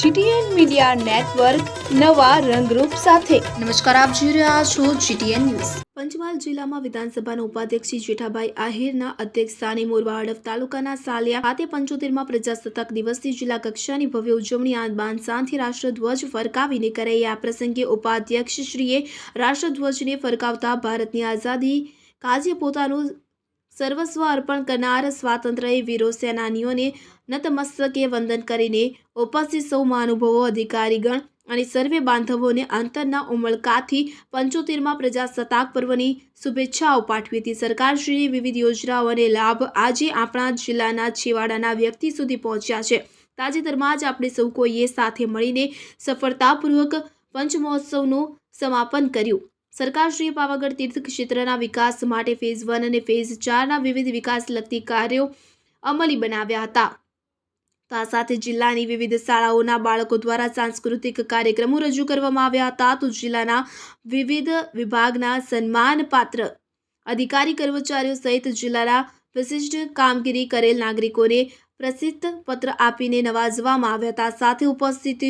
GTN media network નવા રંગરૂપ સાથે. નમસ્કાર, આપ જોઈ રહ્યા છો જીટીએન ન્યૂઝ. પંચમહાલ જિલ્લામાં વિધાનસભાના ઉપાધ્યક્ષ જેઠાભાઈ આહિરના અધ્યક્ષ સ્થાને મોરવા હડફ તાલુકાના સાલિયા ખાતે પંચોતેરમાં પ્રજાસત્તાક દિવસની જિલ્લા કક્ષાની ભવ્ય ઉજવણી આ શાંતિ રાષ્ટ્રધ્વજ ફરકાવીને કરાઈ. આ પ્રસંગે ઉપાધ્યક્ષશ્રીએ રાષ્ટ્રધ્વજને ફરકાવતા ભારતની આઝાદી, કાજે પોતાનું સર્વસ્વ અર્પણ કરનાર સ્વાતંત્ર્ય વીરો સેનાનીઓને નતમસ્તકે વંદન કરીને ઉપસ્થિત સૌ મહાનુભવો, અધિકારીગણ અને સર્વે બાંધવોને અંતરના ઉમળકાથી પંચોતેરમાં પ્રજાસત્તાક પર્વની શુભેચ્છાઓ પાઠવી હતી. સરકારશ્રીની વિવિધ યોજનાઓ અને લાભ આજે આપણા જિલ્લાના છેવાડાના વ્યક્તિ સુધી પહોંચ્યા છે. તાજેતરમાં જ આપણે સૌ કોઈએ સાથે મળીને સફળતાપૂર્વક પંચમહોત્સવનું સમાપન કર્યું. સરકારશ્રીએ પાવાગઢ તીર્થ ક્ષેત્રના વિકાસ માટે ફેઝ વન અને ફેઝ ચારના વિવિધ વિકાસલક્ષી કાર્યો અમલી બનાવ્યા હતા. તો આ સાથે જિલ્લાની વિવિધ શાળાઓના બાળકો દ્વારા સાંસ્કૃતિક કાર્યક્રમો રજૂ કરવામાં આવ્યા હતા. તો જિલ્લાના વિવિધ વિભાગના સન્માનપાત્ર અધિકારી કર્મચારીઓ સહિત જિલ્લાના વિશિષ્ટ કામગીરી કરેલ નાગરિકોને પ્રસિદ્ધ પત્ર આપીને નવાજવામાં આવ્યા હતા. સાથે ઉપસ્થિત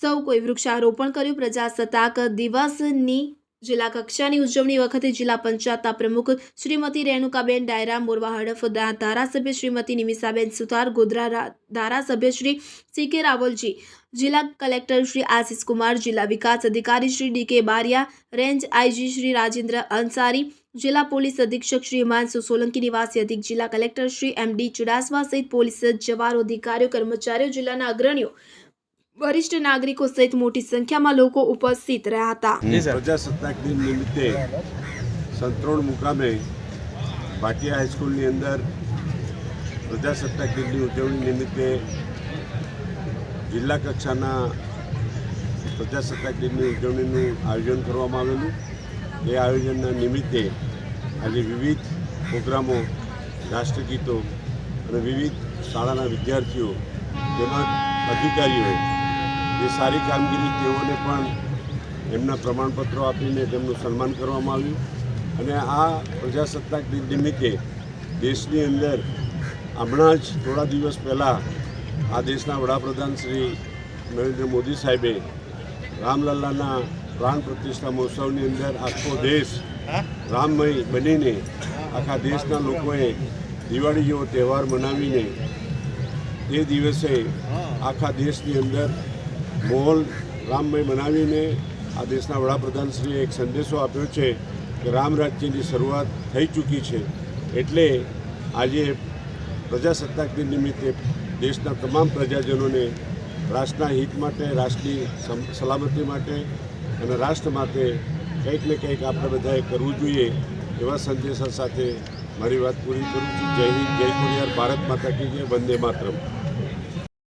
સૌ કોઈ વૃક્ષારોપણ કર્યું. પ્રજાસત્તાક દિવસની જિલ્લા કક્ષાની ઉજવણી વખતે જિલ્લા પંચાયતના પ્રમુખ શ્રીમતી રેણુકાબેન ડાયરા, મોરવા હડફ ધારાસભ્ય શ્રીમતી નિમિષાબેન સુથાર, ગોધરા ધારાસભ્ય શ્રી સી કે રાવલજી, જિલ્લા કલેક્ટર શ્રી આશિષ કુમાર, જિલ્લા વિકાસ અધિકારી Shri D K Baria, range IG Shri Rajendra Ansari, જિલ્લા પોલીસ અધિક્ષક શ્રી હિમાંશુ સોલંકી, નિવાસી અધિક જિલ્લા collector Shri M D Chudasama સહિત પોલીસ જવારો અધિકારીઓ, કર્મચારીઓ, જિલ્લાના અગ્રણીઓ વરિષ્ઠ નાગરિકો સહિત મોટી સંખ્યામાં લોકો ઉપસ્થિત રહ્યા હતા. પ્રજાસત્તાક દિન નિમિત્તે સંતરોણ મુકામે ભાટિયા હાઈસ્કૂલની અંદર પ્રજાસત્તાક દિનની ઉજવણી નિમિત્તે જિલ્લા કક્ષાના પ્રજાસત્તાક દિનની ઉજવણીનું આયોજન કરવામાં આવેલું. એ આયોજનના નિમિત્તે આજે વિવિધ પ્રોગ્રામો રાષ્ટ્રગીતો અને વિવિધ શાળાના વિદ્યાર્થીઓ તેમજ અધિકારીઓએ જે સારી કામગીરી તેઓને પણ એમના પ્રમાણપત્રો આપીને તેમનું સન્માન કરવામાં આવ્યું. અને આ પ્રજાસત્તાક દિન નિમિત્તે દેશની અંદર હમણાં જ થોડા દિવસ પહેલાં આ દેશના વડાપ્રધાન શ્રી નરેન્દ્ર મોદી સાહેબે રામલલ્લાના પ્રાણ પ્રતિષ્ઠા મહોત્સવની અંદર આખો દેશ રામમય બનીને આખા દેશના લોકોએ દિવાળી જેવો તહેવાર મનાવીને તે દિવસે આખા દેશની અંદર માહોલ રામમય બનાવીને આ દેશના વડાપ્રધાનશ્રીએ એક સંદેશો આપ્યો છે કે રામ રાજ્યની શરૂઆત થઈ ચૂકી છે. એટલે આજે પ્રજાસત્તાક દિન નિમિત્તે દેશના તમામ પ્રજાજનોને રાષ્ટ્રના હિત માટે, રાષ્ટ્રની સલામતી માટે અને રાષ્ટ્ર માટે કંઈક ને કંઈક આપણે બધાએ કરવું જોઈએ એવા સંદેશા સાથે મારી વાત પૂરી કરું છું. જય હિન્દ, જય કુરિયાર, ભારત માતા કી જય, વંદે માતરમ.